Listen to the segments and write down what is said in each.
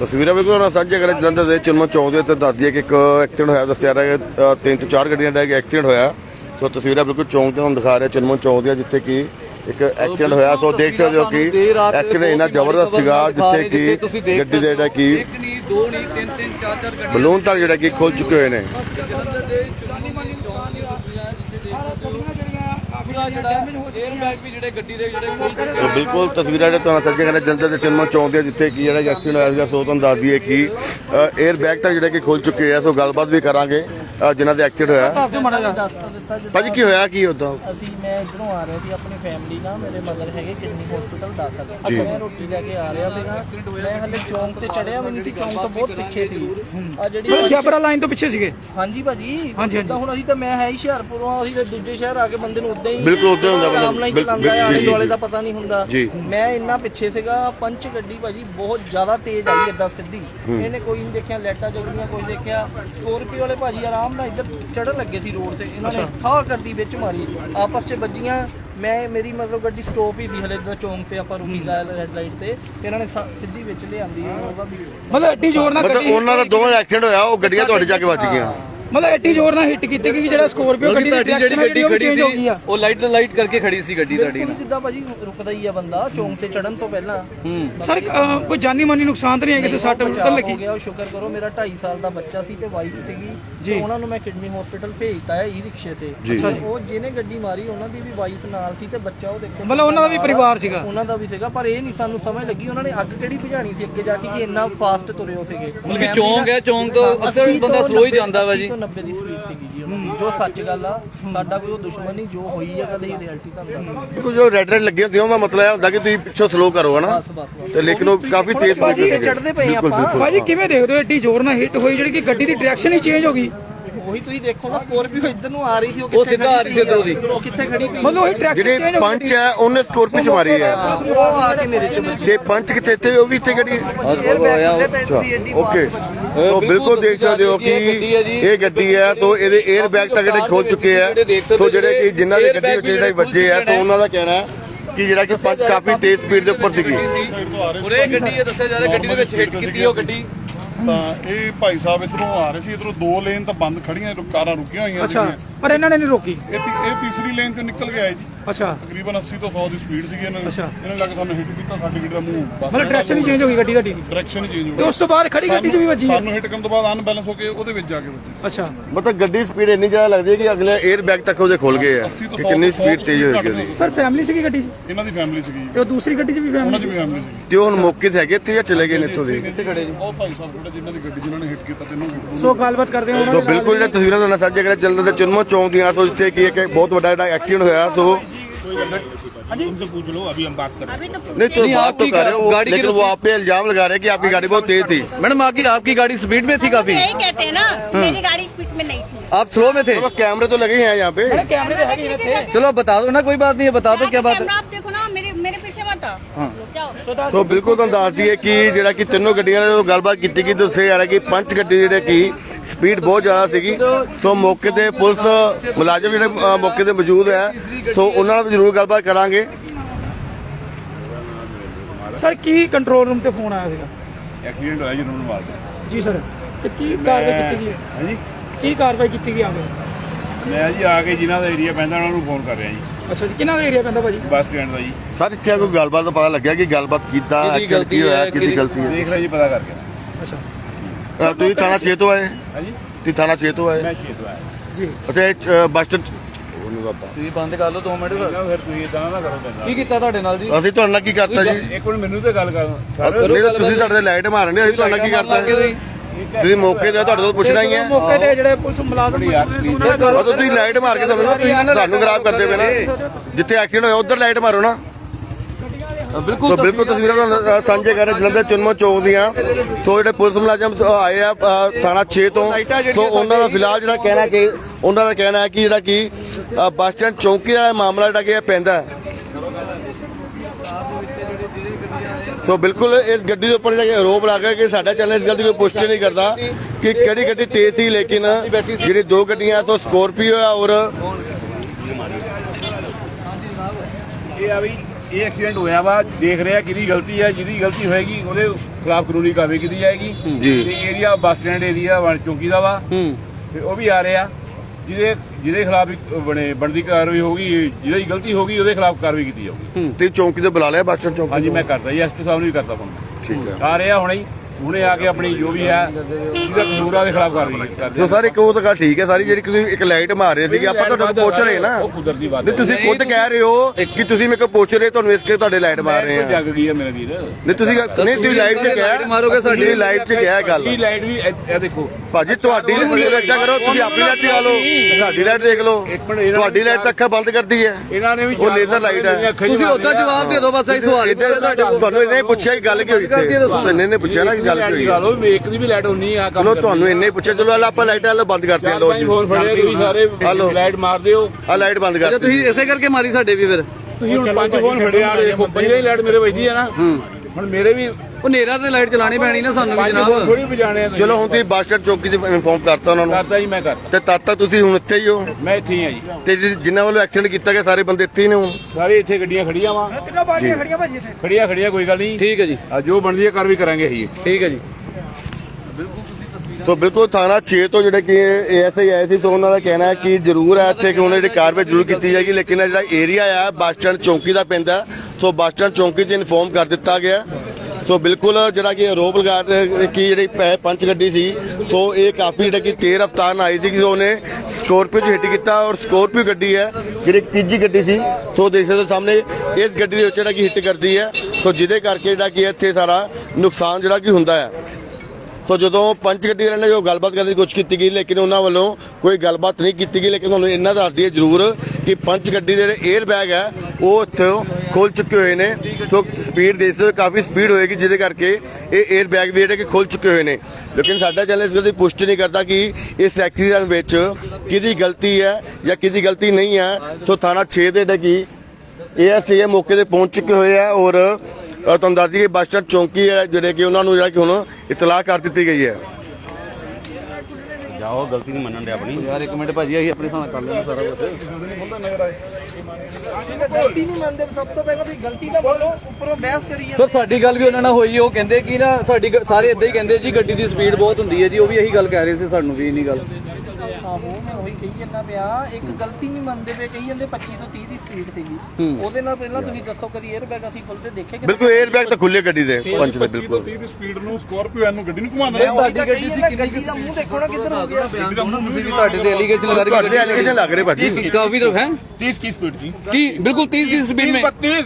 ਤਸਵੀਰਾਂ ਬਿਲਕੁਲ ਉਹਨਾਂ ਸਾਂਝੇ ਕਰੇ ਜਲੰਧਰ ਦੇ ਚਿਲਮਾ ਚੌਂਕ ਦੇ ਉੱਤੇ ਦੱਸਦੀ ਹੈ ਕਿ ਇੱਕ ਐਕਸੀਡੈਂਟ ਹੋਇਆ ਦੱਸਿਆ ਰਿਹਾ ਕਿ ਤਿੰਨ ਤੋਂ ਚਾਰ ਗੱਡੀਆਂ ਦਾ ਇੱਕ ਐਕਸੀਡੈਂਟ ਹੋਇਆ। ਸੋ ਤਸਵੀਰਾਂ ਬਿਲਕੁਲ ਚੌਂਕ ਤੇ ਤੁਹਾਨੂੰ ਦਿਖਾ ਰਿਹਾ ਚਿਲਮਾ ਚੌਂਕ ਦੀਆਂ ਜਿੱਥੇ ਕਿ ਇੱਕ ਐਕਸੀਡੈਂਟ ਹੋਇਆ। ਸੋ ਦੇਖ ਸਕਦੇ ਹੋ ਕਿ ਐਕਸੀਡੈਂਟ ਇੰਨਾ ਜ਼ਬਰਦਸਤ ਸੀਗਾ ਜਿੱਥੇ ਕਿ ਗੱਡੀ ਦੇ ਜਿਹੜਾ ਕਿ ਨਹੀਂ ਨਹੀਂ ਗੱਡੀਆਂ ਬਲੂਨ ਤੱਕ ਜਿਹੜਾ ਕਿ ਖੁੱਲ ਚੁੱਕੇ ਹੋਏ ਨੇ ਜਲੰਧਰ ਦੇ ਚੁੰਨੀ ਮਾਨੀ ਚੌਂਕ ਦੀਆਂ ਤਸਵੀਰਾਂ ਹੈ ਜਿੱਥੇ ਦੇਖ ਸਕਦੇ ਹੋ ਪੂਰਾ ਜਿਹੜਾ 에ਅਰ ਬੈਗ ਵੀ ਜਿਹੜੇ ਗੱਡੀ ਦੇ ਜਿਹੜੇ ਖੁੱਲ ਚੁੱਕੇ ਸੋ ਬਿਲਕੁਲ ਤਸਵੀਰਾਂ ਜਿਹੜੇ ਤੁਹਾਨੂੰ ਸੱਜੇ ਕਰੇ ਜਲੰਧਰ ਦੇ ਚਿਲਮਾ ਚੌਂਕ ਦੇ ਜਿੱਥੇ ਕਿ ਜਿਹੜਾ ਐਕਸੀਡੈਂਟ ਹੋਇਆ ਸੀਗਾ ਸੋ ਤੁਹਾਨੂੰ ਦੱਸ ਦਈਏ ਕਿ 에ਅਰ ਬੈਗ ਤੱਕ ਜਿਹੜੇ ਕਿ ਖੁੱਲ ਚੁੱਕੇ ਆ ਸੋ ਗੱਲਬਾਤ ਵੀ ਕਰਾਂਗੇ। ਅ, ਜਿਨ੍ਹਾਂ ਦੇ ਐਕਸੀਡੈਂਟ ਹੋਇਆ। ਦੱਸ ਤਾਂ ਦਿੱਤਾ ਜਿੱਦਾਂ ਭਾਜੀ ਕੀ ਹੋਇਆ ਕੀ ਉਦੋਂ? ਅਸੀਂ ਮੈਂ ਇਧਰੋਂ ਆ ਰਿਹਾ ਸੀ ਆਪਣੀ ਫੈਮਿਲੀ ਨਾਲ ਮੇਰੇ ਮਦਰ ਹੈਗੇ ਕਿਡਨੀ ਹਸਪੀਟਲ ਦਾਖਲ। ਮੈਂ ਰੋਟੀ ਲੈ ਕੇ ਆ ਰਿਹਾ ਸੀਗਾ। ਮੈਂ ਹਲੇ ਚੌਂਕ ਤੇ ਚੜਿਆ ਨਹੀਂ ਸੀ ਚੌਂਕ ਤੋਂ ਬਹੁਤ ਪਿੱਛੇ ਸੀ। ਆ ਜਿਹੜੀ ਛਾਪਰਾ ਲਾਈਨ ਤੋਂ ਪਿੱਛੇ ਸੀਗੇ? ਹਾਂਜੀ ਭਾਜੀ। ਹਾਂਜੀ। ਜਿੱਦਾਂ ਹੁਣ ਅਸੀਂ ਤਾਂ ਮੈਂ ਹੈ ਹੀ ਹੁਸ਼ਿਆਰਪੁਰੋਂ ਅਸੀਂ ਤਾਂ ਦੂਜੇ ਸ਼ਹਿਰ ਆ ਕੇ ਬੰਦੇ ਨੂੰ ਉਦਾਂ ਹੀ ਬਿਲਕੁਲ ਉੱਦਾਂ ਹੁੰਦਾ ਬੰਦਾ। ਆਰਾਮ ਨਾਲ ਹੀ ਬਿਲ- ਚਲਾਉਂਦਾ ਹੈ ਜੀ, ਆਲੇ ਜੀ, ਦੁਆਲੇ। ਦਾ ਪਤਾ ਨਹੀਂ ਹੁੰਦਾ। ਜੀ। ਮੈਂ ਇੰਨਾ ਪਿੱਛੇ ਸੀਗਾ ਪੰਚ ਗੱਡੀ ਭਾਜੀ ਬਹੁਤ ਜ਼ਿਆਦਾ ਤੇਜ਼ ਆਈ ਏਦਾਂ ਸਿੱਧੀ। ਇਹਨੇ ਕੋਈ ਨਹੀਂ ਦੇਖਿਆ ਲੈਟਾਂ ਜਗਦੀਆਂ ਕੋਈ ਦੇਖਿਆ। ਸਕੋਰਪੀਓ ਵਾਲੇ ਭਾਜੀ ਆਰਾਮ ਨਾਲ ਇੱਧਰ ਚੜਨ ਲੱਗੇ ਸੀ ਰੋਡ ਤੇ ਇਹਨਾਂ ਨੇ ਠਾਹ ਕਰਦੀ ਵਿੱਚ ਮਾਰੀ। ਆਪਸ 'ਚ ਵੱਜੀਆਂ। ਮੈਂ ਮੇਰੀ ਮਤਲਬ ਗੱਡੀ ਸਟਾਪ ਹੀ ਸੀ ਹਲੇ ਜਦੋਂ ਚੌਂਕ ਤੇ ਆਪਾਂ ਰੁਕੀ ਲਾ ਰੈੱਡ ਲਾਈਟ ਤੇ। ਤੇ ਇਹਨਾਂ ਨੇ ਸਾ- ਸਿੱਧੀ ਵਿੱਚ ਲਿਆਂਦੀ ਉਹਦਾ ਵੀ ਮਤਲਬ ਐਡੀ ਜ਼ੋਰ ਨਾਲ ਮਤਲਬ ਗੱਡੀ ਉਹਨਾਂ ਦਾ ਦੋਵੇਂ ਐਕਸੀਡੈਂਟ ਹੋਇਆ ਉਹ ਗੱਡੀਆਂ ਤੁਹਾਡੇ ਜਾ ਕੇ ਵੱਜ ਗਈਆਂ। ਮਤਲਬ ਐਡੀ ਜ਼ੋਰ ਨਾਲ ਹਿੱਟ ਕੀਤੀ ਕਿ ਜਿਹੜਾ ਸਕੋਰਪੀਓ ਗੱਡੀ ਦੀ ਡਾਇਰੈਕਸ਼ਨ ਜਿਹੜੀ ਉਹ ਖੜੀ ਚੇਂਜ ਹੋ ਗਈ ਆ ਸੀ ਉਹ ਲਾਈਟ ਲਾਈਟ ਕਰਕੇ ਖੜੀ ਸੀ ਗੱਡੀ ਤੁਹਾਡੀ ਨਾ ਜਿੱਦਾਂ ਭਾਜੀ ਰੁਕਦਾ ਹੀ ਆ ਬੰਦਾ ਚੌਂਕ ਤੇ ਚੜਨ ਤੋਂ ਪਹਿਲਾਂ ਹੂੰ ਸਰ ਕੋਈ ਜਾਨੀ ਮਾਨੀ ਨੁਕਸਾਨ ਤਾਂ ਨਹੀਂ ਹੈ ਕਿਤੇ ਸੱਟ ਉੱਤਰ ਹੋ ਲੱਗੀ ਗਿਆ ਉਹ ਸ਼ੁਕਰ ਕਰੋ ਮੇਰਾ 2.5 ਸਾਲ ਦਾ ਬੱਚਾ ਸੀ ਤੇ ਵਾਈਫ ਸੀਗੀ। ਤੇ ਉਹਨਾਂ ਨੂੰ ਮੈਂ ਕਿਡਨੀ ਹਸਪੀਟਲ ਭੇਜਤਾ ਹੈ ਈ ਰਿਕਸ਼ੇ ਤੇ ਜੀ। ਅੱਛਾ ਜੀ। ਉਹ ਜਿਹਨੇ ਗੱਡੀ ਮਾਰੀ ਉਹਨਾਂ ਦੀ ਵੀ ਵਾਈਫ ਨਾਲ ਸੀ ਤੇ ਬੱਚਾ ਉਹ ਦੇਖੋ ਮਤਲਬ ਉਹਨਾਂ ਦਾ ਵੀ। ਪਰਿਵਾਰ ਸੀਗਾ। ਉਹਨਾਂ ਦਾ ਵੀ ਸੀਗਾ ਪਰ ਇਹ ਨਹੀਂ ਸਾਨੂੰ ਸਮਝ ਲੱਗੀ ਉਹਨਾਂ ਨੇ ਅੱਗ ਕਿਹੜੀ ਭਜਾਣੀ ਸੀ ਅੱਗੇ ਜਾ ਕੇ ਕਿ ਇੰਨਾ ਫਾਸਟ ਤੁਰੇ ਹੋ ਸੀਗੇ ਮਤਲਬ ਕਿ ਚੌਂਕ ਹੈ, ਚੌਂਕ ਤੋਂ ਅਕਸਰ ਬੰਦਾ slow ਹੀ ਜਾਂਦਾ ਵਾ ਜੀ। 80 ਤੋਂ 90 ਦੀ ਸਪੀਡ ਸੀਗੀ ਜੀ ਉਹਨਾਂ ਦੀ। ਜੋ ਸੱਚ ਗੱਲ ਆ ਸਾਡਾ ਕੋਈ ਉਹ ਦੁਸ਼ਮਣ ਨਹੀਂ ਜੋ ਹੋਈ ਆ ਗੱਲ ਇਹ ਰਿਐਲਿਟੀ ਤੁਹਾਨੂੰ ਬਿਲਕੁਲ ਜੋ ਰੈੱਡ ਰੈੱਡ ਲੱਗੇ ਹੁੰਦੇ ਉਹਦਾ ਮਤਲਬ ਇਹ ਹੁੰਦਾ ਕਿ ਤੁਸੀਂ ਪਿੱਛੋਂ ਸਲੋ ਕਰੋ ਹਨਾ? ਬਸ ਬਸ ਬਸ। ਤੇ ਲੇਕਿਨ ਉਹ ਕਾਫੀ ਤੇਜ਼ ਭਾਜੀ, ਚੜ੍ਹਦੇ ਪਏ ਆਪਾਂ। ਭਾਜੀ ਕਿਵੇਂ ਦੇਖਦੇ ਹੋ ਐਡੀ ਜ਼ੋਰ ਨਾਲ ਹਿੱਟ ਹੋਈ ਜਿਹੜੀ ਕਿ ਗੱਡੀ ਦੀ ਡਾਇਰੈਕਸ਼ਨ ਹੀ ਚੇਂਜ ਹੋ ਗਈ? ਉਹੀ ਤੁਸੀਂ ਦੇਖੋ ਨਾ ਸਕੋਰਪੀਓ ਇੱਧਰ ਨੂੰ ਆ ਰਹੀ ਸੀ ਉਹ ਕਿੱਥੇ ਸਿੱਧਾ ਆ ਰਹੀ ਸੀ ਇੱਧਰੋਂ ਦੀ। ਉਹ ਕਿੱਥੇ ਖੜੀ ਪਈ ਮਤਲਬ ਉਹ ਡਾਇਰੈਕਸ਼ਨ ਚੇਂਜ ਜਿਹੜੇ ਹੋ ਪੰਚ ਹੈ ਉਹਨੇ ਸਕੋਰਪੀਓ ਚ ਮਾਰੀ ਹੈ। ਉਹ ਆ ਕੇ ਮੇਰੇ ਚ ਵੱਜੀ ਤੇ ਪੰਚ ਕਿਤੇ ਇੱਥੇ ਉਹ ਵੀ ਇੱਥੇ ਗੱਡੀ 에ਅਰ ਬੈਗ ਖੁੱਲੇ ਪਏ ਸੀ ਏਡੀ ਓਕੇ। ਸੋ ਬਿਲਕੁਲ ਦੇਖ ਸਕਦੇ ਹੋ ਕਿ ਇਹ ਗੱਡੀ ਹੈ ਤੋਂ ਇਹਦੇ 에ਅਰ ਬੈਗ ਤੱਕ ਜਿਹੜੇ ਖੋਲ ਚੁੱਕੇ ਆ। ਸੋ ਜਿਹੜੇ ਕਿ ਜਿਨ੍ਹਾਂ ਦੇ ਗੱਡੀ ਵਿੱਚ ਜਿਹੜੇ ਵੱਜੇ ਆ ਤੋਂ ਉਹਨਾਂ ਦਾ ਕਹਿਣਾ ਹੈ ਕਿ ਜਿਹੜਾ ਕਿ ਪੰਚ ਕਾਫੀ ਤੇਜ਼ ਸਪੀਡ ਦੇ ਉੱਪਰ ਸੀਗੀ। ਉਰੇ ਗੱਡੀ ਇਹ ਦੱਸਿਆ ਜਾ ਰਿਹਾ ਗੱਡੀ ਦੇ ਵਿੱਚ ਹਿੱਟ ਕੀਤੀ ਉਹ ਗੱਡੀ। ਤਾਂ ਇਹ ਭਾਈ ਸਾਹਿਬ ਇਧਰੋਂ ਆ ਰਹੇ ਸੀ ਇਧਰੋਂ ਦੋ ਲੇਨ ਤਾਂ ਬੰਦ ਖੜੀਆਂ ਕਾਰਾਂ ਰੁਕੀਆਂ ਹੋਈਆਂ ਅੱਛਾ ਪਰ ਇਹਨਾਂ ਨੇ ਨਹੀਂ ਰੋਕੀ? ਇਹ ਤੀ- ਇਹ ਤੀਸਰੀ ਲੇਨ ਤੇ ਨਿਕਲ ਗਿਆ ਜੀ। ਅੱਛਾ। ਤਕਰੀਬਨ 80 ਤੋਂ 100 ਦੀ ਸਪੀਡ ਸੀਗੀ ਇਹਨਾਂ ਨੇ ਅੱਛਾ। ਇਹਨਾਂ ਨੇ ਲੱਗ ਸਾਨੂੰ ਹਿੱਟ ਕੀਤਾ ਸਾਡੀ ਗੱਡੀ ਦਾ ਮੂੰਹ ਮਤਲਬ ਡਾਇਰੈਕਸ਼ਨ ਹੀ ਚੇਂਜ ਹੋ ਗਈ ਗੱਡੀ ਤੁਹਾਡੀ। ਦੀ ਡਾਇਰੈਕਸ਼ਨ ਚੇਂਜ ਹੋ ਤੇ ਉਸ ਤੋਂ ਬਾਅਦ ਖੜੀ ਗੱਡੀ 'ਚ ਵੀ ਵੱਜੀ ਹੈ? ਸਾਨੂੰ ਹਿੱਟ ਕਰਨ ਤੋਂ ਬਾਅਦ ਅਨਬੈਲੈਂਸ ਹੋ ਕੇ ਉਹਦੇ ਵਿੱਚ ਜਾ ਕੇ ਵੱਜੀ। ਅੱਛਾ। ਮਤਲਬ ਗੱਡੀ ਸਪੀਡ ਇੰਨੀ ਜ਼ਿਆਦਾ ਲੱਗਦੀ ਹੈ ਕਿ ਅਗਲੇ 에ਅਰ ਬੈਗ ਤੱਕ ਉਹਦੇ ਖੁੱਲ ਗਏ ਆ 80 ਤੋਂ ਕਿ 100 ਕਿੰਨੀ ਸਪੀਡ ਤੇਜ਼ ਹੋਈ ਉਹਦੀ ਸਰ ਫੈਮਿਲੀ ਸੀਗੀ ਗੱਡੀ 'ਚ? ਇਹਨਾਂ ਦੀ ਫੈਮਿਲੀ ਸੀਗੀ। ਜੀ। ਤੇ ਉਹ ਦੂਸਰੀ ਗੱਡੀ 'ਚ ਵੀ ਉਹਨਾਂ ਫੈਮਿਲੀ ਦੀ ਵੀ ਫੈਮਿਲੀ ਸੀਗੀ। ਤੇ ਉਹ ਹੁਣ ਮੌਕੇ ਤੇ ਹੈਗੇ ਇੱਥੇ ਜਾਂ ਚਲੇ ਗਏ ਨੇ ਇੱਥੋਂ ਦੇ? ਕਿੱਥੇ ਖੜੇ ਜੀ। ਉਹ ਭਾਈ ਸਾਹਿਬ ਜਿਹੜੇ ਜਿਨ੍ਹਾਂ ਦੀ ਗੱਡੀ ਜਿਨ੍ਹਾਂ ਨੇ ਹਿੱਟ ਕੀਤਾ ਤੈਨੂੰ ਹਿੱਟ ਸੋ ਗੱਲਬਾਤ ਕਰਦੇ ਹਾਂ ਉਹਨਾਂ ਸੋ ਦੇ ਨਾਲ। ਬਿਲਕੁਲ ਜਿਹੜਾ ਤਸਵੀਰਾਂ ਤੁਹਾਨੂੰ ਸਾਂਝੇ ਕਰਿਆ ਜਲੰਧਰ ਦੇ ਚੁਨਮੋ ਚੌਂਕ ਦੀਆਂ ਸੋ ਜਿੱਥੇ ਕੀ ਇੱਕ ਬਹੁਤ ਵੱਡਾ ਜਿਹੜਾ ਐਕਸੀਡੈਂਟ ਹੋਇਆ ਸੋ अभी तो नहीं तो नहीं, बात आपकी तो कर रहे हो गाड़ी की लेकिन वो रस्सी- आप पे इल्जाम लगा रहे हैं कि आपकी गाड़ी बहुत तेज थी मैडम आपकी आपकी गाड़ी स्पीड में थी काफी यही कहते हैं ना मेरी गाड़ी स्पीड में नहीं थी आप स्लो में थे चलो कैमरे तो लगे हैं यहाँ पे ਜਿਹੜੇ ਕੈਮਰੇ ਤੇ ਹੈਗੇ ਨੇ ਇੱਥੇ चलो बता दो ना कोई बात नहीं है बता दो क्या बात है कैमरा आप देखो ना मेरे मेरे पीछे मत आओ जाओ ਸੋ ਬਿਲਕੁਲ ਤੁਹਾਨੂੰ ਦੱਸ ਦਈਏ ਕਿ ਜਿਹੜਾ ਕਿ ਤਿੰਨੋਂ ਗੱਡੀਆਂ ਨਾਲ ਗੱਲਬਾਤ ਕੀਤੀ ਗਈ ਦੱਸਿਆ ਜਾ ਰਿਹਾ ਕਿ ਪੰਜ ਗੱਡੀ ਜਿਹੜੇ ਕਿ ਸਪੀਡ ਬਹੁਤ ਜ਼ਿਆਦਾ ਸੀਗੀ। ਸੋ ਮੌਕੇ ਤੇ ਪੁਲਿਸ ਮੁਲਾਜ਼ਮ ਜਿਹੜੇ ਮੌਕੇ ਤੇ ਮੌਜੂਦ ਹੈ। ਸੋ ਉਹਨਾਂ ਨਾਲ ਜ਼ਰੂਰ ਗੱਲਬਾਤ ਕਰਾਂਗੇ। ਸਰ ਕੀ ਕੰਟਰੋਲ ਰੂਮ ਤੇ ਫੋਨ ਆਇਆ ਸੀਗਾ? ਐਕਸੀਡੈਂਟ ਹੋਇਆ ਜਿਹਨਾਂ ਨੂੰ ਮਾਰ ਜੀ ਸਰ। ਤੇ ਕੀ ਕਾਰਵਾਈ ਕੀਤੀ ਗਈ ਹੈ? ਹਾਂਜੀ? ਕੀ ਕਾਰਵਾਈ ਕੀਤੀ ਗਈ ਆਗੇ ਮੈਂ ਜੀ ਆ ਕੇ ਜਿਨ੍ਹਾਂ ਦਾ ਏਰੀਆ ਪੈਂਦਾ ਉਹਨਾਂ ਨੂੰ ਫੋਨ ਕਰ ਰਿਹਾ ਜੀ। ਅੱਛਾ ਜੀ ਕਿਹਨਾਂ ਦਾ ਏਰੀਆ ਪੈਂਦਾ ਭਾਜੀ? ਬੱਸ ਸਟੈਂਡ ਦਾ ਜੀ। ਸਰ ਇੱਥੇ ਕੋਈ ਗੱਲਬਾਤ ਦਾ ਪਤਾ ਲੱਗਿਆ ਕਿ ਗੱਲਬਾਤ ਕੀਤਾ ਕਿਹਦੀ accident ਕੀ ਗਲਤੀ ਹੋਇਆ ਕਿਹਦੀ ਗਲਤੀ ਹੈ? ਦੇਖ ਰਿਹਾ ਜੀ ਪਤਾ ਕਰਕੇ। ਅੱਛਾ। ਅ, ਤੁਸੀਂ ਥਾਣਾ 6 ਤੋਂ ਆਏ? ਹਾਂਜੀ। ਤੁਸੀਂ ਥਾਣਾ 6 ਤੋਂ ਆਏ? ਮੈਂ ਖੇਤ ਆਇਆ। ਜੀ। ਅੱਛਾ ਇਹ ਅ, ਬੱਸ ਸਟੈਂਡ ਉਹਨੂੰ ਬਾਬਾ ਤੁਸੀਂ ਬੰਦ ਕਰ ਲਓ 2 ਮਿੰਟ। ਨਾ ਫਿਰ ਤੁਸੀਂ ਇਦਾਂ ਨਾ ਕਰੋ ਪੈਂਦਾ ਕੀ ਕੀਤਾ ਤੁਹਾਡੇ ਨਾਲ ਜੀ? ਅਸੀਂ ਤੁਹਾਡੇ ਨਾਲ ਕੀ ਕਰਤਾ ਜੀ? ਇੱਕ ਮਿੰਟ ਮੈਨੂੰ ਤੇ ਗੱਲ ਕਰਨ ਨਹੀਂ ਤਾਂ ਤੁਸੀਂ ਸਾਡੇ ਤੇ ਲਾਈਟ ਮਾਰਨੇ ਅਸੀਂ ਤੁਹਾਡੇ ਨਾਲ ਕੀ ਕਰਤਾ ਤੁਸੀਂ ਮੌਕੇ ਤੇ ਤੁਹਾਡੇ ਤੋਂ ਪੁੱਛਣਾ ਹੀ ਹੈ। ਮੌਕੇ ਤੇ ਜਿਹੜੇ ਪੁਲਿਸ ਮੁਲਾਜ਼ਮ ਨਾਲ ਉਹ ਤਾਂ ਤੁਸੀਂ ਲਾਈਟ ਮਾਰ ਕੇ ਸਾਨੂੰ ਸਾਨੂੰ ਖਰਾਬ ਕਰਦੇ ਪਏ ਨਾ। ਜਿੱਥੇ ਐਕਸੀਡੈਂਟ ਹੋਇਆ ਉਧਰ ਲਾਈਟ ਮਾਰੋ ਨਾ। ਬਿਲਕੁਲ ਬਿਲਕੁਲ ਤਸਵੀਰਾਂ ਤੁਹਾਨੂੰ ਸਾਂਝੇ ਕਰ ਰਹੇ ਜਲੰਧਰ ਚੁਨਮੋ ਚੌਕ ਦੀਆਂ। ਸੋ ਜਿਹੜੇ ਪੁਲਿਸ ਮੁਲਾਜ਼ਮ ਆਏ ਆ ਥਾਣਾ 6 ਤੋਂ ਸੋ ਉਹਨਾਂ ਦਾ ਫਿਲਹਾਲ ਜਿਹੜਾ ਕਹਿਣਾ ਕਿ ਉਹਨਾਂ ਦਾ ਕਹਿਣਾ ਹੈ ਕਿ ਜਿਹੜਾ ਕਿ ਬੱਸ ਸਟੈਂਡ ਚੌਂਕੀ ਦਾ ਮਾਮਲਾ ਜਿਹੜਾ ਕਿ ਪੈਂਦਾ ਸੋ ਬਿਲਕੁਲ ਇਸ ਗੱਡੀ ਦੇ ਉੱਪਰ ਜਿਹੜਾ ਆਰੋਪ ਲੱਗਾ ਕਿ ਸਾਡਾ ਚੈਨਲ ਇਸ ਗੱਲ ਦੀ ਕੋਈ ਪੁਸ਼ਟੀ ਨਹੀਂ ਕਰਦਾ ਕਿ ਕਿਹੜੀ ਗੱਡੀ ਤੇਜ਼ ਸੀ ਲੇਕਿਨ ਜਿਹੜੀ ਦੋ ਗੱਡੀਆਂ ਸੋ ਸਕੋਰਪੀਓ ਆ ਔਰ ਇਹ ਆ ਵੀ ਇਹ ਐਕਸੀਡੈਂਟ ਹੋਇਆ ਵਾ ਦੇਖ ਰਿਹਾ ਕਿਹਦੀ ਗਲਤੀ ਹੈ ਜਿਹਦੀ ਗਲਤੀ ਹੋਏਗੀ ਉਹਦੇ ਖਿਲਾਫ ਕਾਨੂੰਨੀ ਕਾਰਵਾਈ ਕੀਤੀ ਜਾਏਗੀ। ਜੀ। ਤੇ ਏਰੀਆ ਬੱਸ ਸਟੈਂਡ ਏਰੀਆ ਵਣ ਚੌਂਕੀ ਦਾ ਵਾ। ਹੂੰ। ਤੇ ਉਹ ਵੀ ਆ ਰਹੇ ਜਿਹਦੇ ਜਿਹਦੇ ਖਿਲਾਫ ਬਣੇ ਬਣਦੀ ਕਾਰਵਾਈ ਹੋਗੀ ਜਿਹਦੀ ਗਲਤੀ ਹੋਗੀ ਉਹਦੇ ਖਿਲਾਫ ਕਾਰਵਾਈ ਕੀਤੀ ਜਾਊਗੀ। ਤੇ ਚੌਂਕੀ ਤੇ ਬੁਲਾ ਲਿਆ ਬੱਸ ਸਟੈਂਡ ਚੌਂਕੀ ਹਾਂਜੀ ਮੈਂ ਕਰਦਾ ਜੀ ਐਸਪੀ ਸਾਹਿਬ ਨੂੰ ਵੀ ਕਰਦਾ ਫੋਨ ਠੀਕ ਹੈ। ਆ ਰਹੇ ਹੁਣੇ ਹੀ। ਹੁਣੇ ਆ ਕੇ ਆਪਣੀ ਜੋ ਵੀ ਹੈ ਜਿਹਦਾ ਕਸੂਰ ਉਹਦੇ ਖਿਲਾਫ ਕਾਰਵਾਈ ਕਰਦੇ ਜੋ ਸਰ ਇੱਕ ਉਹ ਤਾਂ ਗੱਲ ਠੀਕ ਹੈ ਸਾਰੀ ਜਿਹੜੀ ਤੁਸੀਂ ਇੱਕ ਲਾਈਟ ਮਾਰ ਰਹੇ ਸੀਗੇ ਆਪਾਂ ਕੋਲ ਪੁੱਛ ਰਹੇ ਨਾ। ਉਹ ਕੁਦਰਤੀ ਬਾਤ ਨਹੀਂ ਤੁਸੀਂ ਖੁਦ ਕਹਿ ਰਹੇ ਹੋ ਕਿ ਤੁਸੀਂ ਮੇਰੇ ਕੋਲ ਪੁੱਛ ਰਹੇ ਤੁਹਾਨੂੰ ਇਸ ਕੇ ਤੁਹਾਡੇ ਲਾਈਟ ਮਾਰ ਰਹੇ ਆ। ਜੱਗ ਗਈ ਹੈ ਮੇਰਾ ਵੀਰ? ਨਹੀਂ ਤੁਸੀਂ ਨਹੀਂ ਤੁਸੀਂ ਲਾਈਟ 'ਚ ਕਿਹਾ ਮਾਰੋਗੇ ਸਾਡੀ- ਲਾਈਟ 'ਚ ਕਿਹਾ ਗੱਲ। ਇਹ ਲਾਈਟ ਵੀ ਇਹ ਦੇਖੋ। ਭਾਜੀ ਤੁਹਾਡੀ ਲਾਈਟ ਕਰੋ ਤੁਸੀਂ ਆਪਣੀ ਲਾਈਟ ਲਗਾ ਲਓ। ਸਾਡੀ ਲਾਈਟ ਦੇਖ ਲਓ। ਤੁਹਾਡੀ ਲਾਈਟ ਤਾਂ ਅੱਖਾਂ ਬੰਦ ਕਰਦੀ ਹੈ। ਇਹਨਾਂ ਨੇ ਵੀ ਉਹ laser light ਹੈ। ਤੁਸੀਂ ਉਹਦਾ ਜਵਾਬ ਦੇ ਦਿਓ ਬਸ ਇਹ ਸਵਾਲ ਇੱਧਰ ਤੁਹਾਨੂੰ ਇਹਨੇ ਪੁੱਛਿਆ ਕਿ ਗੱਲ ਕੀ ਹੋਈ ਇੱਥੇ? ਤੁਹਾਨੂੰ ਇਹਨੇ ਪੁੱਛਿਆ ਨਾ ਕਿ ਗੱਲ ਦੀ ਵੀ ਲਾਈਟ ਹੋਣੀ ਆ ਕੰਮ ਚਲੋ ਤੁਹਾਨੂੰ ਇਹਨੇ ਪੁੱਛਿਆ ਚਲੋ ਹਲ ਆਪਾਂ ਲਾਈਟ ਵਾਲਾ ਬੰਦ ਕਰਦੇ ਹਾਂ ਲੋ ਜੀ। ਫੋਨ ਫੜਿਆ ਤੁਸੀਂ ਸਾਰੇ ਹਲੋ। ਲਾਈਟ ਮਾਰ ਦਿਓ। ਆ ਲਾਈਟ ਬੰਦ ਕਰ ਤੁਸੀਂ ਇਸੇ ਕਰਕੇ ਮਾਰੀ ਸਾਡੇ ਵੀ ਫਿਰ? ਤੁਸੀਂ ਹੁਣ ਪੰਜ ਫੋਨ ਫੜਿਆ ਦੇਖੋ ਪਹਿਲੇ ਲਾਈਟ ਮੇਰੇ ਵੱਜਦੀ ਆ ਨਾ। ਹੁਣ ਮੇਰੇ ਵੀ ਉਹ ਨੇਰਾ ਤੇ ਲਾਈਟ ਚਲਾਣੀ ਪੈਣੀ ਨਾ ਸਾਨੂੰ ਵੀ ਜਨਾਬ। ਥੋੜੀ ਵਜਾਣੇ ਆ ਤੁਸੀਂ। ਚਲੋ ਹੁਣ ਤੁਸੀਂ ਬੱਸ ਸਟੈਂਡ ਚੌਕੀ 'ਚ ਇਨਫੋਰਮ ਕਰਤਾ ਉਹਨਾਂ ਨੂੰ। ਕਰਤਾ ਜੀ ਮੈਂ ਕਰਤਾ। ਤੇ ਤਦ ਤੱਕ ਤੁਸੀਂ ਹੁਣ ਇੱਥੇ ਹੀ ਹੋ? ਮੈਂ ਇੱਥੇ ਹੀ ਆ ਜੀ। ਤੇ ਜਿ- ਜਿਨ੍ਹਾਂ ਵੱਲੋਂ ਐਕਸੀਡੈਂਟ ਕੀਤਾ ਗਿਆ ਸਾਰੇ ਬੰਦੇ ਇੱਥੇ ਹੀ ਨੇ ਹੁਣ? ਸਾਰੇ ਇੱਥੇ ਗੱਡੀਆਂ ਖੜੀਆਂ ਵਾ। ਤਿੰਨੋਂ ਪਾਰਟੀਆਂ ਖੜੀਆਂ ਭਾਜੀ ਇੱਥੇ। ਖੜੀਆਂ ਖੜੀਆਂ ਕੋਈ ਗੱਲ ਨਹੀਂ। ਠੀਕ ਹੈ ਜੀ। ਆ ਜੋ ਬਣਦੀ ਹੈ ਕਾਰਵਾਈ ਕਰਾਂਗੇ ਅਸੀਂ। ਠੀਕ ਹੈ ਜੀ। ਸੋ ਬਿਲਕੁਲ ਥਾਣਾ 6 ਤੋਂ ਜਿਹੜੇ ਕਿ ਏਐਸਆਈ ਆਏ ਸੀ ਸੋ ਉਹਨਾਂ ਦਾ ਕਹਿਣਾ ਹੈ ਕਿ ਜ਼ਰੂਰ ਹੈ ਇੱਥੇ ਕਿ ਉਹਨਾਂ ਦੀ ਕਾਰਵਾਈ ਜ਼ਰੂਰ ਕੀਤੀ ਜਾਏਗੀ ਲੇਕਿਨ ਇਹ ਜਿਹੜਾ ਏਰੀਆ ਆ ਬੱਸ ਸਟੈਂਡ ਚੌਂਕੀ ਦਾ ਪੈਂਦਾ ਸੋ ਬੱਸ ਸਟੈਂਡ ਚੌਂਕੀ 'ਚ ਇਨਫੋਰਮ ਕਰ ਦਿੱਤਾ ਗਿਆ। ਸੋ ਬਿਲਕੁਲ ਜਿਹੜਾ ਕਿ ਆਰੋਪ ਲਗਾ ਰਹੇ ਕਿ ਜਿਹੜੀ ਪੈ- ਪੰਚ ਗੱਡੀ ਸੀ, ਸੋ ਇਹ ਕਾਫੀ ਜਿਹੜਾ ਕਿ ਤੇਜ਼ ਰਫ਼ਤਾਰ ਨਾਲ ਆਈ ਸੀ ਕਿ ਉਹਨੇ ਸਕੋਰਪੀਓ 'ਚ ਹਿੱਟ ਕੀਤਾ ਔਰ ਸਕੋਰਪੀਓ ਗੱਡੀ ਹੈ, ਜਿਹੜੀ ਤੀਜੀ ਗੱਡੀ ਸੀ। ਸੋ ਦੇਖ ਸਕਦੇ ਹੋ ਸਾਹਮਣੇ ਇਸ ਗੱਡੀ ਦੇ ਵਿੱਚ ਜਿਹੜਾ ਕਿ ਹਿੱਟ ਕਰਦੀ ਹੈ, ਸੋ ਜਿਹਦੇ ਕਰਕੇ ਜਿਹੜਾ ਕਿ ਇੱਥੇ ਸਾਰਾ ਨੁਕਸਾਨ ਜਿਹੜਾ ਕਿ ਹੁੰਦਾ ਹੈ। ਸੋ ਜਦੋਂ ਪੰਚ ਗੱਡੀ ਵਾਲਿਆਂ ਨੇ ਜੋ ਗੱਲਬਾਤ ਕਰਨ ਦੀ ਕੋਸ਼ਿਸ਼ ਕੀਤੀ ਗਈ ਲੇਕਿਨ ਉਹਨਾਂ ਵੱਲੋਂ ਕੋਈ ਗੱਲਬਾਤ ਨਹੀਂ ਕੀਤੀ ਗਈ ਲੇਕਿਨ ਤੁਹਾਨੂੰ ਇੰਨਾ ਦੱਸ ਦਈਏ ਜ਼ਰੂਰ ਕਿ ਪੰਚ ਗੱਡੀ ਦੇ ਜਿਹੜੇ 에ਅਰ ਬੈਗ ਹੈ ਉਹ ਇੱਥੋਂ ਖੁੱਲ ਚੁੱਕੇ ਹੋਏ ਨੇ। ਸੋ ਸਪੀਡ ਦੇ ਸਕਦੇ ਹੋ, ਕਾਫੀ ਸਪੀਡ ਹੋਏਗੀ ਜਿਹਦੇ ਕਰਕੇ ਇਹ 에ਅਰ ਬੈਗ ਵੀ ਜਿਹੜੇ ਕਿ ਖੁੱਲ ਚੁੱਕੇ ਹੋਏ ਨੇ। ਲੇਕਿਨ ਸਾਡਾ ਚੈਨਲ ਇਸ ਗੱਲ ਦੀ ਪੁਸ਼ਟੀ ਨਹੀਂ ਕਰਦਾ ਕਿ ਇਸ ਐਕਸੀਡੈਂਟ ਵਿੱਚ ਕਿਹਦੀ ਗਲਤੀ ਹੈ ਜਾਂ ਕਿਹਦੀ ਗਲਤੀ ਨਹੀਂ ਹੈ। ਸੋ ਥਾਣਾ 6 ਦੇ ਜਿਹੜਾ ਕਿ ਏਐਸਏ ਮੌਕੇ ਤੇ ਪਹੁੰਚ ਚੁੱਕੇ ਹੋਏ ਆ ਔਰ ਤੁਹਾਨੂੰ ਦੱਸ ਦਈਏ ਬੱਸ ਸਟੈਂਡ ਚੌਂਕੀ ਹੈ ਜਿਹੜੇ ਕਿ ਉਹਨਾਂ ਨੂੰ ਜਿਹੜਾ ਕਿ ਹੁਣ ਇਤਲਾਹ ਕਰ ਦਿੱਤੀ ਗਈ ਹੈ। ਜਾਓ ਗਲਤੀ ਨਹੀਂ ਮੰਨਣ ਦੇ ਆਪਣੀ। ਯਾਰ ਇੱਕ ਮਿੰਟ ਭਾਜੀ ਅਸੀਂ ਆਪਣੇ ਨਾਲ ਕਰ ਲੈਣਾ ਸਾਰਾ ਕੁਝ ਗਲਤੀ ਨਹੀਂ ਮੰਨਦੇ ਸਭ ਤੋਂ ਪਹਿਲਾਂ ਤੁਸੀਂ ਗਲਤੀ ਤਾਂ ਬੋਲੋ ਉੱਪਰੋਂ ਬਹਿਸ ਕਰੀ ਜਾਂਦੇ ਸਰ ਸਾਡੀ ਗੱਲ ਵੀ ਉਹਨਾਂ ਨਾਲ ਹੋਈ ਉਹ ਕਹਿੰਦੇ ਕਿ ਨਾ ਸਾਡੀ ਸਾਰੇ ਇਦਾਂ ਹੀ ਕਹਿੰਦੇ ਜੀ ਗੱਡੀ ਦੀ ਸਪੀਡ ਬਹੁਤ ਹੁੰਦੀ ਹੈ ਜੀ ਉਹ ਵੀ ਇਹੀ ਗੱਲ ਕਹਿ ਰਹੇ ਸੀ ਸਾਨੂੰ ਵੀ ਇੰਨੀ ਗੱਲ। ਆਹੋ ਮੈਂ ਉਹੀ ਕਹੀ ਜਾਂਦਾ ਪਿਆ ਇੱਕ ਗਲਤੀ ਨਹੀਂ ਮੰਨਦੇ ਪਏ ਕਹੀ ਜਾਂਦੇ 25 ਤੋਂ 30 ਦੀ ਸਪੀਡ ਸੀਗੀ ਉਹਦੇ ਨਾਲ ਪਹਿਲਾਂ ਤੁਸੀਂ ਦੱਸੋ ਕਦੀ 에ਅਰ ਬੈਗ ਅਸੀਂ ਖੁੱਲਦੇ ਦੇਖੇ ਕਿ ਬਿਲਕੁਲ 에ਅਰ ਬੈਗ ਤਾਂ ਖੁੱਲੇ ਗੱਡੀ ਦੇ ਪੰਜ ਦੇ ਬਿਲਕੁਲ। 30 ਦੀ ਸਪੀਡ ਨੂੰ ਸਕਾਰਪੀਓ ਐਨ ਨੂੰ ਗੱਡੀ ਨੂੰ ਘੁਮਾਉਂਦਾ ਰਿਹਾ। ਤੁਹਾਡੀ ਗੱਡੀ ਦੀ ਕਿੰਨੀ ਦਾ ਮੂੰਹ ਦੇਖੋ ਨਾ ਕਿੱਧਰ ਹੋ ਗਿਆ। ਤੁਸੀਂ ਤੁਹਾਡੇ ਦੇ ਐਲੀਗੇਸ਼ਨ ਲਗਾ ਰਹੇ ਤੁਹਾਡੇ ਐਲੀਗੇਸ਼ਨ ਲੱਗ ਰਹੇ ਭਾਜੀ। ਕਾਫੀ ਤਾਂ ਹੈ? 30 ਕੀ ਸਪੀਡ ਦੀ। ਕੀ ਬਿਲਕੁਲ 30 ਦੀ ਸਪੀਡ ਮੇਂ? 32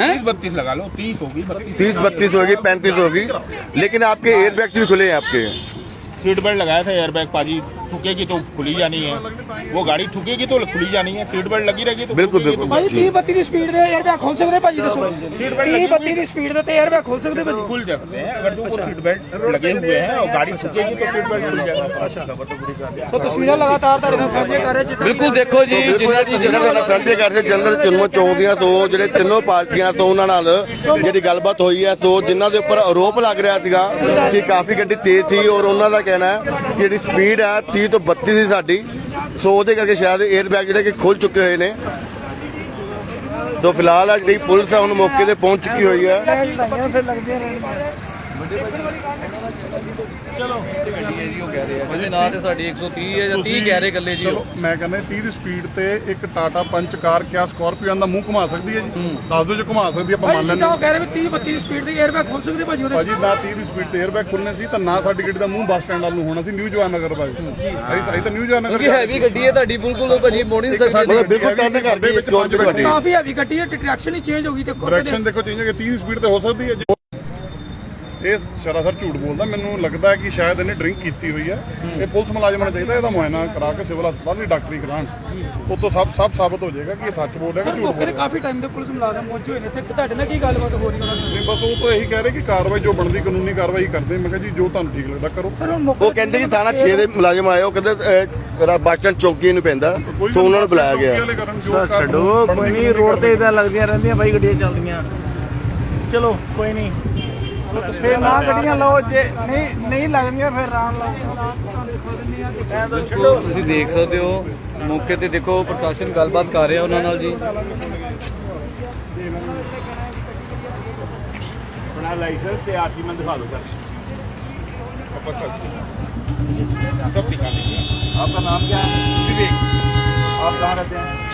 तीस बत्तीस लगा लो तीस होगी तीस बत्तीस होगी पैंतीस होगी लेकिन आपके एयरबैग भी खुले हैं आपके सीट बेल्ट लगाया था एयरबैग पाजी ठुकेगी तो खुली जानी है वो गाड़ी ठुकेगी तो खुली जानी है सीट बेल्ट लगी रहेगी तो ਬਿਲਕੁਲ ਬਿਲਕੁਲ। ਭਾਜੀ 30 32 ਦੀ ਸਪੀਡ ਦੇ 에ਅਰਬੈਗ ਖੋਲ ਸਕਦੇ ਭਾਜੀ ਦੱਸੋ। 30 32 ਦੀ ਸਪੀਡ ਦੇ ਤੇ 에ਅਰਬੈਗ ਖੋਲ ਸਕਦੇ ਭਾਜੀ। खुल जाते हैं अगर तो सीट बेल्ट लगे हुए हैं और गाड़ी ठुकेगी तो सीट बेल्ट खुल जाएगा ਸੋ ਤਸਵੀਰਾਂ ਲਗਾਤਾਰ ਤੁਹਾਡੇ ਨਾਲ ਸਾਂਝੀਆਂ ਕਰ ਰਹੇ ਜਿੱਦਾਂ ਬਿਲਕੁਲ ਦੇਖੋ ਜੀ ਜਿੰਨਾ ਜੀ ਜਿਹੜਾ ਤੁਹਾਡਾ ਸਾਂਝੇ ਕਰਕੇ ਜਨਰਲ ਚੁੰਮੋ ਚੌਂਦੀਆਂ ਤੋਂ ਜਿਹੜੇ ਤਿੰਨੋਂ ਪਾਰਟੀਆਂ ਤੋਂ ਉਹਨਾਂ ਨਾਲ ਜਿਹੜੀ ਗੱਲਬਾਤ ਹੋਈ ਹੈ ਤੋਂ ਜਿਨ੍ਹਾਂ ਦੇ ਉੱਪਰ ਆਰੋਪ ਲੱਗ ਰਿਹਾ ਸੀਗਾ ਕਿ ਕਾਫੀ ਗੱਡੀ ਤੇਜ਼ ਸੀ ਔਰ ਉਹਨਾਂ ਦਾ ਕਹਿਣਾ ਹੈ ਕਿ ਜਿਹੜੀ ਸਪੀਡ ਹੈ 30 ਤੋਂ 32 ਸੀ ਸਾਡੀ। ਸੋ ਉਹਦੇ ਕਰਕੇ ਸ਼ਾਇਦ 에ਅਰ ਬੈਗ ਜਿਹੜੇ ਕਿ ਖੁੱਲ ਚੁੱਕੇ ਹੋਏ ਨੇ। ਸੋ ਫਿਲਹਾਲ ਆ ਜਿਹੜੀ ਪੁਲਿਸ ਹੈ ਹੁਣ ਮੌਕੇ ਤੇ ਪਹੁੰਚ ਚੁੱਕੀ ਹੋਈ ਹੈ ਫਿਰ ਲੱਗਦੀਆਂ ਰਹਿਣਗੀਆਂ ਜੀ ਉਹ ਕਹਿ ਰਹੇ ਆ ਕਹਿੰਦੇ ਨਾ ਤੇ ਸਾਡੀ 130 ਹੈ ਜਾਂ 30 ਕਹਿ ਰਹੇ ਗੱਲੇ ਜੀ ਉਹ ਮੈਂ ਕਹਿੰਦਾ 30 ਦੀ ਸਪੀਡ ਤੇ ਇੱਕ ਟਾਟਾ ਪੰਚ ਕਾਰ ਕਿਆ ਸਕੋਰਪੀਓ ਦਾ ਮੂੰਹ ਘੁਮਾ ਸਕਦੀ ਹੈ ਜੀ? ਦੱਸ ਦਿਓ ਜੇ ਘੁਮਾ ਸਕਦੀ ਹੈ, ਆਪਾਂ ਮੰਨ ਭਾਜੀ ਲੈਂਦੇ ਜਿੱਦਾਂ ਹਾਂ। ਉਹ ਕਹਿ ਰਹੇ ਵੀ 30 32 ਦੀ ਸਪੀਡ ਦੇ 에ਅਰ ਬੈਗ ਖੋਲ ਸਕਦੇ ਭਾਜੀ ਉਹਦੇ ਭਾਜੀ ਨਾ 30 ਦੀ ਸਪੀਡ ਤੇ 에ਅਰਬੈਗ ਖੁੱਲਨੇ ਸੀ ਤਾਂ ਨਾ ਸਾਡੀ ਗੱਡੀ ਦਾ ਮੂੰਹ ਬੱਸ ਸਟੈਂਡ ਵੱਲ ਨੂੰ ਹੋਣਾ ਸੀ ਨਿਊ ਜਵਾਨ ਨਗਰ ਭਾਜੀ ਅਸੀਂ ਅਸੀਂ ਤਾਂ ਨਿਊ ਜਵਾਨ ਨਗਰ ਕਿਉਂਕਿ ਹੈਵੀ ਗੱਡੀ ਹੈ ਤੁਹਾਡੀ ਬਿਲਕੁਲ ਭਾਜੀ ਮੋੜੀ ਨਹੀਂ ਸਕਦੀ ਮਤਲਬ ਬਿਲਕੁਲ ਟਰਨ ਕਰਦੇ ਵਿੱਚ ਪਹੁੰਚ ਬੈਠੀ ਕਾਫੀ ਹੈਵੀ ਗੱਡੀ ਹੈ ਡਾਇਰੈਕਸ਼ਨ ਹੀ ਚੇਂਜ ਹੋ ਗਈ ਤੇ ਡਾਇਰੈਕਸ਼ਨ ਦੇਖੋ ਚੇਂਜ ਹੋ ਗਈ 30 ਦੀ ਸਪੀਡ ਤੇ ਹੋ ਸਕਦੀ ਹੈ ਜੀ। ਇਹ ਸਰਾਸਰ ਝੂਠ ਬੋਲਦਾ। ਮੈਨੂੰ ਲੱਗਦਾ ਹੈ ਕਿ ਸ਼ਾਇਦ ਇਹਨੇ ਡਰਿੰਕ ਕੀਤੀ ਹੋਈ ਹੈ। ਇਹ ਪੁਲਿਸ ਮੁਲਾਜ਼ਮਾਂ ਨੂੰ ਚਾਹੀਦਾ ਇਹਦਾ ਮੁਆਇਨਾ ਕਰਾ ਕੇ ਸਿਵਲ ਹਸਪਤਾਲ ਦੀ ਡਾਕਟਰੀ ਕਰਾਉਣ। ਉਤੋਂ ਸਭ ਸਭ ਸਾਬਤ ਹੋ ਜਾਏਗਾ ਕਿ ਇਹ ਸੱਚ ਬੋਲ ਰਿਹਾ ਸਰ ਕਿ ਝੂਠ ਬੋਲ ਤੇ ਰਿਹਾ ਕਾਫੀ ਟਾਈਮ ਦੇ ਪੁਲਿਸ ਮੁਲਾਜ਼ਮ ਪਹੁੰਚੇ ਹੋਏ ਨੇ। ਇੱਥੇ ਤੁਹਾਡੇ ਨਾਲ ਕੀ ਗੱਲਬਾਤ ਹੋ ਰਹੀ ਉਹਨਾਂ ਦੀ ਨਹੀਂ ਬਸ ਉਹ ਤਾਂ ਇਹੀ ਕਹਿ ਰਹੇ ਕਿ ਕਾਰਵਾਈ ਜੋ ਬਣਦੀ ਕਾਨੂੰਨੀ ਕਾਰਵਾਈ ਕਰਦੇ। ਮੈਂ ਕਿਹਾ ਜੀ ਜੋ ਤੁਹਾਨੂੰ ਠੀਕ ਲੱਗਦਾ ਕਰੋ। ਸਰ ਉਹ ਕਹਿੰਦੇ ਕਿ ਥਾਣਾ 6 ਦੇ ਮੁਲਾਜ਼ਮ ਆਏ ਉਹ ਕਹਿੰਦੇ ਬੱਸ ਸਟੈਂਡ ਚੌਂਕੀ ਨੂੰ ਪੈਂਦਾ। ਸੋ ਉਹਨਾਂ ਨੂੰ ਬੁਲਾਇਆ ਗਿਆ। ਛੱਡੋ ਕੋਈ ਨਹੀਂ ਰੋਡ ਤੇ ਇਦਾਂ ਲੱਗਦੀਆਂ ਰਹਿੰਦੀਆਂ ਬਾਈ ਗੱਡੀਆਂ ਚੱਲਦੀਆਂ। ਚਲੋ ਕੋਈ ਨਹੀਂ ਫੇਰ ਨਾ ਗੱਡੀਆਂ ਲਓ ਜੇ ਨਹੀਂ ਨਹੀਂ ਲੱਗਦੀਆਂ ਫਿਰ ਰਾਣ ਲਾਓ ਤੁਸੀਂ ਦੇਖ ਸਕਦੇ ਹੋ ਮੌਕੇ ਤੇ ਦੇਖੋ ਪ੍ਰਸ਼ਾਸਨ ਗੱਲਬਾਤ ਕਰ ਰਿਹਾ ਉਹਨਾਂ ਨਾਲ ਜੀ अपना लाइसेंस से आरसी में दिखा दो सर आपका नाम क्या है विवेक आप कहाँ रहते हैं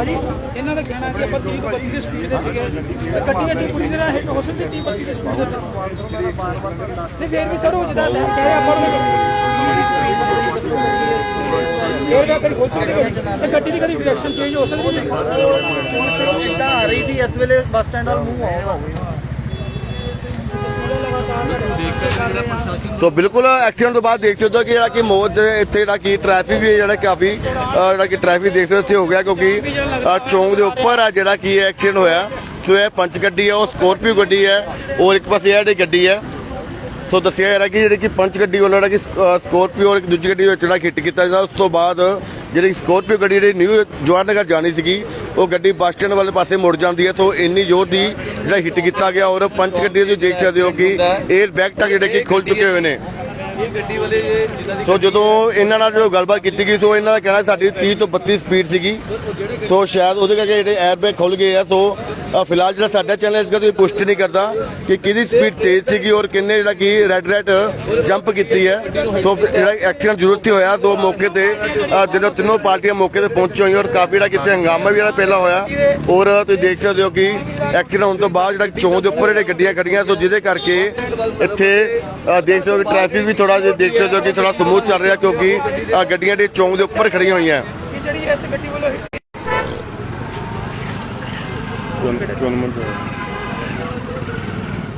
ਭਾਜੀ ਇਹਨਾਂ ਦਾ ਕਹਿਣਾ ਕਿ ਆਪਾਂ 30 ਤੋਂ 32 ਦੀ ਸਪੀਡ ਦੇ ਸੀਗੇ। ਤੇ ਗੱਡੀ ਅੱਗੇ ਪੂਰੀ ਤਰ੍ਹਾਂ ਹਿੱਟ ਹੋ ਸਕਦੀ 30 32 ਦੀ ਸਪੀਡ ਦੇ ਤੇ ਫਿਰ ਵੀ ਸਰ ਉਹ ਜਿਹਦਾ ਲੈ ਕੇ ਆਪਾਂ ਇਹ ਦਾ ਕਰੀ ਹੋ ਸਕਦੀ ਤੇ ਗੱਡੀ ਦੀ ਕਦੀ ਡਾਇਰੈਕਸ਼ਨ ਚੇਂਜ ਹੋ ਸਕਦੀ? ਹੈ ਆ ਰਹੀ ਸੀ, ਇਸ ਵੇਲੇ ਬੱਸ ਸਟੈਂਡ ਵੱਲ ਮੂੰਹ ਆਉਗਾ ਸੋ ਬਿਲਕੁਲ ਐਕਸੀਡੈਂਟ ਤੋਂ ਬਾਅਦ ਦੇਖ ਸਕਦੇ ਹੋ ਕਿ ਜਿਹੜਾ ਕਿ ਮੌਤ ਇੱਥੇ ਜਿਹੜਾ ਕਿ ਟ੍ਰੈਫਿਕ ਵੀ ਜਿਹੜਾ ਕਾਫੀ ਜਿਹੜਾ ਕਿ ਟ੍ਰੈਫਿਕ ਦੇਖ ਸਕਦੇ ਹੋ ਇੱਥੇ ਹੋ ਗਿਆ ਕਿਉਂਕਿ ਚੌਂਕ ਦੇ ਉੱਪਰ ਆ ਜਿਹੜਾ ਕੀ ਐਕਸੀਡੈਂਟ ਹੋਇਆ। ਸੋ ਇਹ ਪੰਚ ਗੱਡੀ ਹੈ, ਉਹ ਸਕੋਰਪੀਓ ਗੱਡੀ ਹੈ, ਔਰ ਇੱਕ ਪਾਸੇ ਇਹ ਗੱਡੀ ਹੈ ਸੋ ਦੱਸਿਆ ਜਾ ਰਿਹਾ ਕਿ ਜਿਹੜੀ ਕਿ ਪੰਚ ਗੱਡੀ ਵੱਲੋਂ ਜਿਹੜਾ ਕਿ ਸਕੋਰਪੀਓ ਔਰ ਇੱਕ ਦੂਜੀ ਗੱਡੀ ਵਿੱਚ ਜਿਹੜਾ ਹਿੱਟ ਕੀਤਾ ਜਾਂਦਾ ਉਸ ਤੋਂ ਬਾਅਦ ਜਿਹੜੀ ਸਕੋਰਪੀਓ ਗੱਡੀ ਜਿਹੜੀ ਨਿਊ ਜਵਾਹਰ ਨਗਰ ਜਾਣੀ ਸੀਗੀ ਉਹ ਗੱਡੀ ਬੱਸ ਸਟੈਂਡ ਵਾਲੇ ਪਾਸੇ ਮੁੜ ਜਾਂਦੀ ਹੈ ਸੋ ਇੰਨੀ ਜ਼ੋਰ ਦੀ ਜਿਹੜਾ ਹਿੱਟ ਕੀਤਾ ਗਿਆ ਔਰ ਪੰਚ ਗੱਡੀ ਤੁਸੀਂ ਦੇਖ ਸਕਦੇ ਹੋ ਕਿ 에ਅਰ ਬੈਗ ਤੱਕ ਜਿਹੜੇ ਕਿ ਖੁੱਲ ਚੁੱਕੇ ਹੋਏ ਨੇ। ਇਹ ਗੱਡੀ ਵਾਲੇ ਜਿਨ੍ਹਾਂ ਦੀ ਸੋ ਜਦੋਂ ਇਹਨਾਂ ਨਾਲ ਜਦੋਂ ਗੱਲਬਾਤ ਕੀਤੀ ਗਈ ਸੋ ਇਹਨਾਂ ਦਾ ਕਹਿਣਾ ਸਾਡੀ 30 ਤੋਂ 32 ਸਪੀਡ ਸੀਗੀ। ਸੋ ਸ਼ਾਇਦ ਉਹਦੇ ਕਰਕੇ ਜਿਹੜੇ 에ਅਰਬੈਗ ਖੁੱਲ ਗਏ ਆ। ਸੋ ਫਿਲਹਾਲ ਜਿਹੜਾ ਸਾਡਾ ਚੈਨਲ ਇਸ ਗੱਲ ਦੀ ਪੁਸ਼ਟੀ ਨਹੀਂ ਕਰਦਾ ਕਿ ਕਿਹਦੀ ਸਪੀਡ ਤੇਜ਼ ਸੀਗੀ ਔਰ ਕਿੰਨੇ ਜਿਹੜਾ ਕਿ ਰੈਡ ਰੈੱਡ ਜੰਪ ਕੀਤੀ ਹੈ। ਸੋ ਜਿਹੜਾ ਐਕਸੀਡੈਂਟ ਜ਼ਰੂਰ ਹੀ ਹੋਇਆ ਦੋ ਮੌਕੇ ਤੇ ਅ, ਦਿਨੋਂ ਤਿੰਨੋਂ ਪਾਰਟੀਆਂ ਮੌਕੇ ਤੇ ਪਹੁੰਚੀਆਂ ਹੋਈਆਂ ਔਰ ਕਾਫੀ ਜਿਹੜਾ ਕਿਤੇ ਹੰਗਾਮਾ ਵੀ ਜਿਹੜਾ ਪਹਿਲਾਂ ਹੋਇਆ। ਔਰ ਤੁਸੀਂ ਦੇਖ ਸਕਦੇ ਹੋ ਕਿ ਐਕਸੀਡੈਂਟ ਹੋਣ ਤੋਂ ਬਾਅਦ ਜਿਹੜਾ ਚੌਂਕ ਦੇ ਉੱਪਰ ਜਿਹੜੇ ਗੱਡੀਆਂ ਖੜੀਆਂ ਸੋ ਜਿਹਦੇ ਕਰਕੇ ਇੱਥੇ ਦੇਖ ਸਕਦੇ ਹੋ ਕਿ ਟ੍ਰੈਫਿਕ ਵੀ ਥੋੜਾ ਜਿਹਾ ਦੇਖ ਸਕਦੇ ਹੋ ਕਿ ਥੋੜਾ ਸਮੂਥ ਚੱਲ ਰਿਹਾ ਕਿਉਂਕਿ ਅ, ਗੱਡੀਆਂ ਦੇ ਚੌਂਕ ਦੇ ਉੱਪਰ ਖੜੀਆਂ ਹੋਈਆਂ। ਕਿ ਜਿਹੜੀ ਇਸ ਗੱਡੀ ਵੱਲੋਂ hit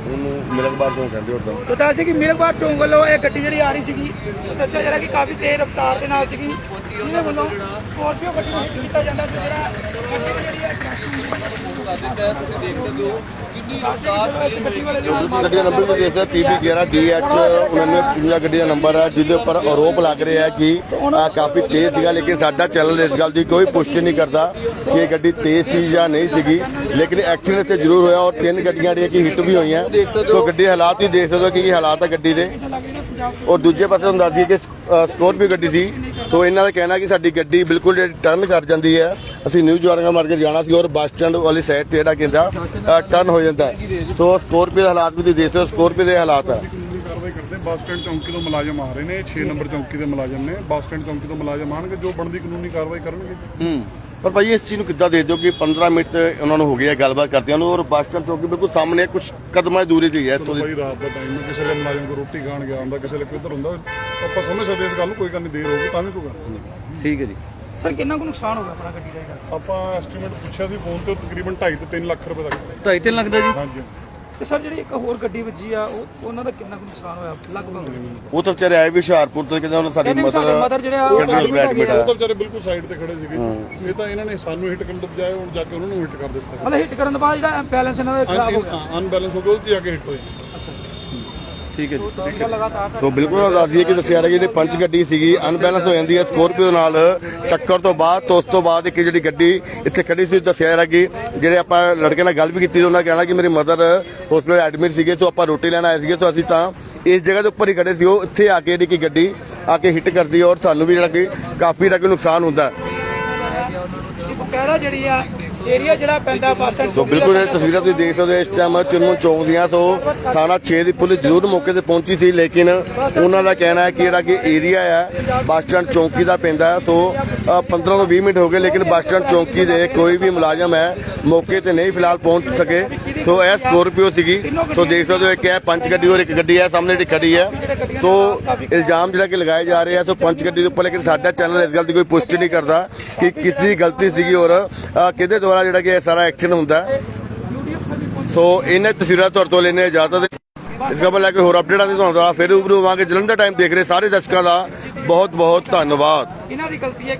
ਉਹਨੂੰ ਮਿਲਕਬਾਰ ਤੋਂ ਕਹਿੰਦੇ ਉਦੋਂ। ਸੋ ਦੱਸ ਦਈਏ ਕਿ ਮਿਲਕਬਾਰ ਚੌਂਕ ਵੱਲੋਂ ਇਹ ਗੱਡੀ ਜਿਹੜੀ ਆ ਰਹੀ ਸੀਗੀ ਦੱਸਿਆ ਜਾ ਰਿਹਾ ਕਿ ਕਾਫੀ ਤੇਜ਼ ਰਫ਼ਤਾਰ ਦੇ ਨਾਲ ਸੀਗੀ। ਜਿਹਦੇ ਵੱਲੋਂ ਸਕੋਰਪੀਓ ਗੱਡੀ ਨੂੰ ਹਿੱਟ ਕੀਤਾ ਜਾਂਦਾ ਤੇ ਜਿਹੜਾ ਗੱਡੀ ਦੀ ਜਿਹੜੀ ਹੈ ਕਰ ਦਿੱਤਾ ਹੈ ਤੁਸੀਂ ਦੇਖ ਸਕਦੇ ਹੋ ਕਿੰਨੀ ਰਫ਼ਤਾਰ ਤੇਜ਼ ਹੋਏਗੀ ਗੱਡੀ ਦਾ ਨੰਬਰ ਤੁਸੀਂ ਦੇਖਦੇ ਪੀਪੀ 11 DH 9955 ਗੱਡੀ ਦਾ ਨੰਬਰ ਹੈ ਜਿਹਦੇ ਉੱਪਰ ਆਰੋਪ ਲੱਗ ਰਿਹਾ ਹੈ ਕਿ ਆ ਕਾਫੀ ਤੇਜ਼ ਸੀਗਾ ਲੇਕਿਨ ਸਾਡਾ ਚੈਨਲ ਇਸ ਗੱਲ ਦੀ ਕੋਈ ਪੁਸ਼ਟੀ ਨਹੀਂ ਕਰਦਾ ਕਿ ਇਹ ਗੱਡੀ ਤੇਜ਼ ਸੀ ਜਾਂ ਨਹੀਂ ਸੀਗੀ। ਲੇਕਿਨ ਐਕਸੀਡੈਂਟ ਇੱਥੇ ਜ਼ਰੂਰ ਹੋਇਆ ਔਰ ਤਿੰਨ ਗੱਡੀਆਂ ਜਿਹੜੀਆਂ ਕਿ ਹਿੱਟ ਵੀ ਹੋਈਆਂ। ਸੋ ਗੱਡੀ ਹਾਲਾਤ ਵੀ ਦੇਖ ਸਕਦੇ ਹੋ ਕਿ ਕੀ ਹਾਲਾਤ ਹੈ ਗੱਡੀ ਦੇ। ਔਰ ਦੂਜੇ ਪਾਸੇ ਤੁਹਾਨੂੰ ਦੱਸ ਦਈਏ ਕਿ ਸਕੋਰਪੀਓ ਗੱਡੀ ਸੀ। ਸੋ ਇਹਨਾਂ ਦਾ ਕਹਿਣਾ ਕਿ ਸਾਡੀ ਗੱਡੀ ਬਿਲਕੁਲ ਜਿਹੜੀ ਟਰਨ ਕਰ ਜਾਂਦੀ ਹੈ। ਅਸੀਂ ਨਿਊ ਜਵਾਰਗਾ ਮਾਰਕੀਟ ਜਾਣਾ ਸੀ ਔਰ ਬੱਸ ਸਟੈਂਡ ਵਾਲੀ ਸਾਈਡ ਤੇ ਜਿਹੜਾ ਕਹਿੰਦਾ ਟਰਨ ਹੋ ਜਾਂਦਾ। ਸੋ ਸਕੋਰਪੀਓ ਦੇ ਹਾਲਾਤ ਵੀ ਤੁਸੀਂ ਦੇਖ ਹੋ ਸਕੋਰਪੀਓ ਦੇ ਹਾਲਾਤ ਹੈ ਕਾਰਵਾਈ ਕਰਦੇ ਬੱਸ ਸਟੈਂਡ ਚੌਂਕੀ ਤੋਂ ਮੁਲਾਜ਼ਮ ਆ ਰਹੇ ਨੇ 6 ਨੰਬਰ ਚੌਂਕੀ ਦੇ ਮੁਲਾਜ਼ਮ ਨੇ ਬੱਸ ਸਟੈਂਡ ਚੌਂਕੀ ਤੋਂ ਮੁਲਾਜ਼ਮ ਆਣਗੇ ਜੋ ਬਣਦੀ ਕਾਨੂੰਨੀ ਕਾਰਵਾਈ ਕਰਨਗੇ। ਪਰ ਭਾਈ ਇਸ ਚੀਜ਼ ਨੂੰ ਕਿੱਦਾਂ ਦੇ ਦਿਓ ਕਿ 15 ਮਿੰਟ ਤੇ ਉਹਨਾਂ ਨੂੰ ਹੋ ਗਿਆ ਗੱਲਬਾਤ ਕਰਦਿਆਂ ਨੂੰ? ਔਰ ਬੱਸ ਸਟੈਂਡ ਚੌਕੀ ਬਿਲਕੁਲ ਸਾਹਮਣੇ ਕੁਝ ਕਦਮਾਂ ਦੀ ਦੂਰੀ ਤੇ ਹੀ ਹੈ ਇੱਥੋਂ ਦੀ। ਭਾਈ ਰਾਤ ਦਾ ਟਾਈਮ ਹੈ ਕਿਸੇ ਲਈ ਮੁਲਾਜ਼ਮ ਕੋ ਰੋਟੀ ਖਾਣ ਗਿਆ ਹੁੰਦਾ ਕਿਸੇ ਲਈ ਕੋਈ ਇੱਧਰ ਹੁੰਦਾ ਆਪਾਂ ਸਮਝ ਸਕਦੇ ਇਸ ਗੱਲ ਨੂੰ ਕੋਈ ਗੱਲ ਨਹੀਂ ਦੇਰ ਹੋਊਗੀ ਤਾਂ ਵੀ ਕੋਈ ਗੱਲ ਨਹੀਂ। ਠੀਕ ਹੈ ਜੀ। ਸਰ ਕਿੰਨਾ ਕੁ ਨੁਕਸਾਨ ਹੋ ਗਿਆ ਆਪਣਾ ਗੱਡੀ ਦਾ ਇਹਦਾ? ਆਪਾਂ ਐਸਟੀਮੇਟ ਪੁੱਛਿਆ ਸੀ ਫੋਨ ਤੇ ਤਕਰੀਬਨ 2.5 ਤੋਂ 3 ਲੱਖ ਰੁਪਏ ਤੱਕ। 2.5 ਲੱਖ ਦਾ ਜੀ? ਹਾਂਜੀ। ਤੇ ਸਰ ਜਿਹੜੀ ਇੱਕ ਹੋਰ ਗੱਡੀ ਵੱਜੀ ਆ ਉਹ ਉਹਨਾਂ ਦਾ ਕਿੰਨਾ ਕੁ ਨੁਕਸਾਨ ਹੋਇਆ? ਲਗਭਗ। ਉਹ ਤਾਂ ਵਿਚਾਰੇ ਆਏ ਵੀ ਹੁਸ਼ਿਆਰਪੁਰ ਤੋਂ ਕਹਿੰਦੇ ਉਹਨਾਂ ਸਾਡੀ ਕਹਿੰਦੇ ਵੀ ਸਾਡੇ ਮਦਰ mother ਜਿਹੜੇ ਉਹ ਐਡਮਿਟ ਤਾਂ ਵਿਚਾਰੇ ਬਿਲਕੁਲ ਸਾਈਡ ਤੇ ਖੜੇ ਸੀਗੇ। ਇਹ ਤਾਂ ਇਹਨਾਂ ਨੇ ਸਾਨੂੰ ਹਿੱਟ ਕਰਨ ਤੋਂ ਬਜਾਏ ਹੁਣ ਜਾ ਕੇ ਉਹਨਾਂ ਨੂੰ ਹਿੱਟ ਕਰ ਦਿੱਤਾ। ਮਤਲਬ ਹਿੱਟ ਕਰਨ ਤੋਂ ਬਾਅਦ ਜਿਹੜਾ ਬੈਲੈਂਸ ਇਹਨਾਂ ਦਾ ਖਰਾਬ ਹੋ ਗਿਆ। ਅਨਬੈਲੈਂਸ ਹੋ ਗਿਆ ਉਹ 'ਚ ਜਾ ਕੇ ਹਿੱਟ ਹੋਈ। ਠੀਕ ਹੈ ਜੀ। ਸੋ ਬਿਲਕੁਲ ਦੱਸ ਦਈਏ ਕਿ ਦੱਸਿਆ ਰਿਹਾ ਕਿ ਜਿਹੜੀ ਪੰਚ ਗੱਡੀ ਸੀਗੀ ਅਨਬੈਲੈਂਸ ਹੋ ਜਾਂਦੀ ਹੈ। ਸਕੋਰਪੀਓ ਨਾਲ ਟੱਕਰ ਤੋਂ ਬਾਅਦ ਤੋਂ ਉਸ ਤੋਂ ਬਾਅਦ ਇੱਕ ਜਿਹੜੀ ਗੱਡੀ ਇੱਥੇ ਖੜੀ ਸੀ ਦੱਸਿਆ ਜਾ ਰਿਹਾ ਕਿ ਜਿਹੜੇ ਆਪਾਂ ਲੜਕੇ ਨਾਲ ਗੱਲ ਵੀ ਕੀਤੀ ਉਹਨਾਂ ਕਹਿਣਾ ਕਿ ਮੇਰੀ ਮਦਰ ਹਸਪੀਟਲ ਐਡਮਿਟ ਸੀਗੇ ਸੋ ਆਪਾਂ ਰੋਟੀ ਲੈਣ ਆਏ ਸੀਗੇ ਸੋ ਅਸੀਂ ਤਾਂ ਇਸ ਜਗ੍ਹਾ ਦੇ ਉੱਪਰ ਹੀ ਖੜੇ ਸੀ। ਉਹ ਇੱਥੇ ਆ ਕੇ ਜਿਹੜੀ ਕਿ ਗੱਡੀ ਆ ਕੇ ਹਿੱਟ ਕਰਦੀ ਹੈ ਔਰ ਸਾਨੂੰ ਵੀ ਜਿਹੜਾ ਕਿ ਕਾਫੀ ਜਿਹੜਾ ਕਿ ਨੁਕਸਾਨ ਹੁੰਦਾ ਹੈ। ਬਕਾਇਦਾ ਜਿਹੜੀ ਆ ਏਰੀਆ ਜਿਹੜਾ ਪੈਂਦਾ ਬੱਸ ਸਟੈਂਡ ਬਿਲਕੁਲ ਇਹ ਤਸਵੀਰਾਂ ਤੁਸੀਂ ਦੇਖ ਸਕਦੇ ਹੋ ਇਸ ਟਾਈਮ ਚੁੰਨੂ ਚੌਂਕ ਦੀਆਂ ਤੋਂ ਥਾਣਾ 6 ਦੀ ਪੁਲਿਸ ਜ਼ਰੂਰ ਮੌਕੇ ਤੇ ਪਹੁੰਚੀ ਸੀ ਲੇਕਿਨ ਉਹਨਾਂ ਦਾ ਕਹਿਣਾ ਹੈ ਕਿ ਜਿਹੜਾ ਕਿ ਏਰੀਆ ਹੈ ਬੱਸ ਸਟੈਂਡ ਚੌਂਕੀ ਦਾ ਪੈਂਦਾ ਹੈ ਸੋ ਅ, 15 ਤੋਂ 20 ਮਿੰਟ ਹੋ ਗਏ ਲੇਕਿਨ ਬੱਸ ਸਟੈਂਡ ਚੌਂਕੀ ਦੇ ਕੋਈ ਵੀ ਮੁਲਾਜ਼ਮ ਹੈ ਮੌਕੇ ਤੇ ਨਹੀਂ ਫਿਲਹਾਲ ਪਹੁੰਚ ਸਕੇ। ਸੋ ਇਹ ਸਕੋਰਪੀਓ ਸੀਗੀ। ਸੋ ਦੇਖ ਸਕਦੇ ਹੋ ਇੱਕ ਹੈ ਪੰਚ ਗੱਡੀ ਔਰ ਇੱਕ ਗੱਡੀ ਹੈ ਸਾਹਮਣੇ ਜਿਹੜੀ ਖੜੀ ਹੈ। ਸੋ ਇਲਜ਼ਾਮ ਜਿਹੜਾ ਕਿ ਲਗਾਏ ਜਾ ਰਹੇ ਆ ਸੋ ਪੰਚ ਗੱਡੀ ਦੇ ਉੱਪਰ ਲੇਕਿਨ ਸਾਡਾ ਚੈਨਲ ਇਸ ਗੱਲ ਦੀ ਕੋਈ ਪੁਸ਼ਟੀ ਨਹੀਂ ਕਰਦਾ ਕਿ ਕਿਸ ਦੀ ਗਲਤੀ ਸੀਗੀ ਔਰ ਕਿਹਦੇ ਦੁਆਰਾ ਜਿਹੜਾ ਕਿ ਇਹ ਸਾਰਾ ਐਕਸ਼ਨ ਹੁੰਦਾ ਸੋ ਇਹਨਾਂ ਤਸਵੀਰਾਂ ਤੁਹਾਡੇ ਤੋਂ ਲੈਣੇ ਇਜਾਜ਼ਤ ਇਸ ਖਬਰ ਲੈ ਕੇ ਹੋਰ ਅਪਡੇਟਾਂ ਦੀ ਤੁਹਾਨੂੰ ਦੁਆਰਾ ਫਿਰ ਉਬਰੂ ਹੋਵਾਂਗੇ। ਜਲੰਧਰ ਟਾਈਮ ਦੇਖ ਰਹੇ ਸਾਰੇ ਦਰਸ਼ਕਾਂ ਦਾ ਬਹੁਤ ਬਹੁਤ ਧੰਨਵਾਦ। ਇਹਨਾਂ ਦੀ ਗਲਤੀ ਹੈ